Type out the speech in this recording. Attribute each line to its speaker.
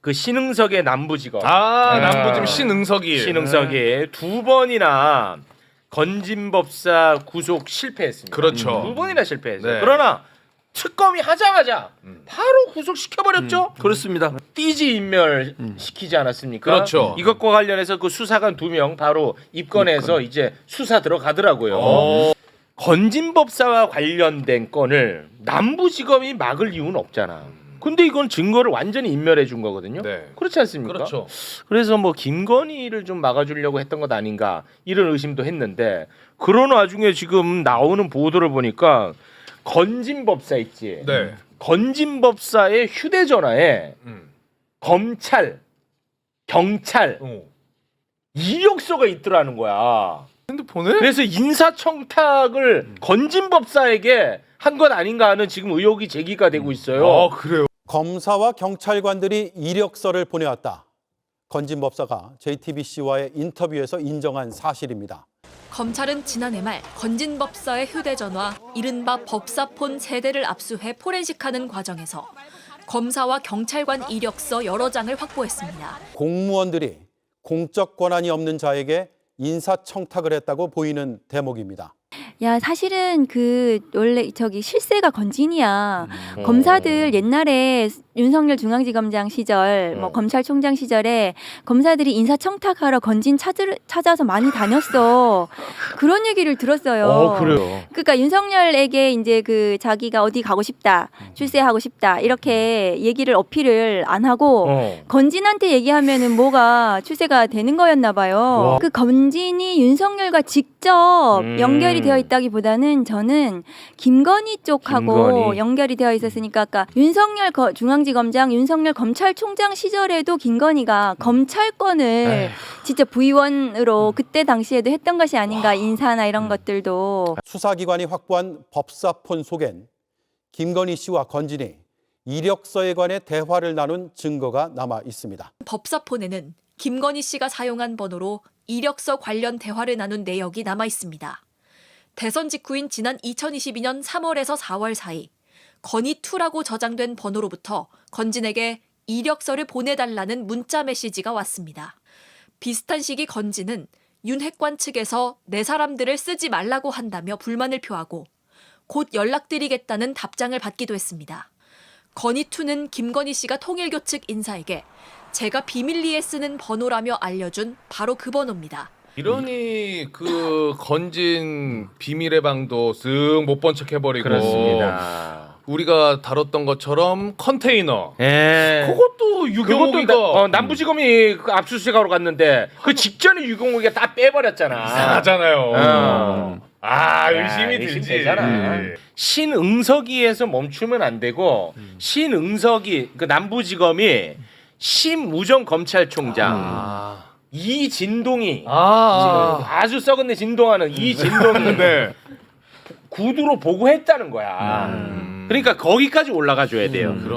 Speaker 1: 그 신흥석의 남부지검
Speaker 2: 아
Speaker 1: 아.
Speaker 2: 남부지검 신응석이
Speaker 1: 신흥석이 두 번이나 건진법사 구속 실패했습니다.
Speaker 2: 그렇죠.
Speaker 1: 두 번이나 실패했어요.
Speaker 2: 네.
Speaker 1: 그러나 특검이 하자마자 바로 구속 시켜 버렸죠.
Speaker 3: 그렇습니다.
Speaker 1: 띠지 인멸 시키지 않았습니까?
Speaker 2: 그렇죠.
Speaker 1: 이것과 관련해서 그 수사관 두 명 바로 입건해서 이제 수사 들어가더라고요.
Speaker 2: 어.
Speaker 1: 건진법사와 관련된 건을 남부지검이 막을 이유는 없잖아. 근데 이건 증거를 완전히 인멸해 준 거거든요.
Speaker 2: 네.
Speaker 1: 그렇지 않습니까?
Speaker 2: 그렇죠.
Speaker 1: 그래서 뭐 김건희를 좀 막아주려고 했던 것 아닌가 이런 의심도 했는데 그런 와중에 지금 나오는 보도를 보니까 건진법사 있지.
Speaker 2: 네.
Speaker 1: 건진법사의 휴대전화에
Speaker 2: 음.
Speaker 1: 검찰, 경찰
Speaker 2: 어.
Speaker 1: 이력서가 있더라는 거야.
Speaker 2: 핸드폰에?
Speaker 1: 그래서 인사청탁을 건진법사에게 한것 아닌가 하는 지금 의혹이 제기가 되고 있어요.
Speaker 2: 아 그래요.
Speaker 4: 검사와 경찰관들이 이력서를 보내왔다. 건진 법사가 JTBC와의 인터뷰에서 인정한 사실입니다.
Speaker 5: 검찰은 지난해 말 건진 법사의 휴대전화 이른바 법사폰 세대를 압수해 포렌식하는 과정에서 검사와 경찰관 이력서 여러 장을 확보했습니다.
Speaker 4: 공무원들이 공적 권한이 없는 자에게 인사청탁을 했다고 보이는 대목입니다.
Speaker 6: 야 사실은 그 원래 저기 실세가 건진이야.
Speaker 1: 음.
Speaker 6: 검사들 옛날에 윤석열 중앙지검장 시절, 뭐
Speaker 1: 음.
Speaker 6: 검찰총장 시절에 검사들이 인사청탁하러 건진 찾을, 찾아서 많이 다녔어. 그런 얘기를 들었어요.
Speaker 1: 어, 그래요.
Speaker 6: 그러니까 윤석열에게 이제 그 자기가 어디 가고 싶다, 출세하고 싶다 이렇게 얘기를 어필을 안 하고
Speaker 1: 어.
Speaker 6: 건진한테 얘기하면은 뭐가 출세가 되는 거였나 봐요.
Speaker 1: 와.
Speaker 6: 그 건진이 윤석열과 직접
Speaker 1: 음.
Speaker 6: 연결이 되어 있 다기보다는 저는 김건희 쪽하고
Speaker 1: 김건희.
Speaker 6: 연결이 되어 있었으니까 아까 윤석열 거- 중앙지검장, 윤석열 검찰총장 시절에도 김건희가 검찰권을 진짜 부의원으로 그때 당시에도 했던 것이 아닌가 인사나 이런 것들도
Speaker 4: 수사기관이 확보한 법사폰 속엔 김건희 씨와 건진이 이력서에 관해 대화를 나눈 증거가 남아 있습니다.
Speaker 5: 법사폰에는 김건희 씨가 사용한 번호로 이력서 관련 대화를 나눈 내역이 남아 있습니다. 대선 직후인 지난 2022년 3월에서 4월 사이 건희2라고 저장된 번호로부터 건진에게 이력서를 보내달라는 문자 메시지가 왔습니다. 비슷한 시기 건진은 윤 핵관 측에서 내 사람들을 쓰지 말라고 한다며 불만을 표하고 곧 연락드리겠다는 답장을 받기도 했습니다. 건희2는 김건희 씨가 통일교 측 인사에게 제가 비밀리에 쓰는 번호라며 알려준 바로 그 번호입니다.
Speaker 2: 이러니 그 건진 비밀의 방도 쓱 못 본 척 해버리고
Speaker 1: 그렇습니다.
Speaker 2: 우리가 다뤘던 것처럼 컨테이너
Speaker 1: 예.
Speaker 2: 그것도
Speaker 1: 나- 어, 남부지검이 그 압수수색하러 갔는데 그 직전에 유경옥이가 다 빼버렸잖아.
Speaker 2: 이상하잖아요.
Speaker 1: 어.
Speaker 2: 아
Speaker 1: 야,
Speaker 2: 의심이 들지.
Speaker 1: 의심되잖아. 신응석이에서 멈추면 안 되고 신응석이 그 남부지검이 심우정 검찰총장
Speaker 2: 아.
Speaker 1: 이 진동이
Speaker 2: 아.
Speaker 1: 지금 아주 썩은 내 진동하는 이 진동이
Speaker 2: 네.
Speaker 1: 구두로 보고했다는 거야.
Speaker 2: 음.
Speaker 1: 그러니까 거기까지 올라가 줘야 돼요.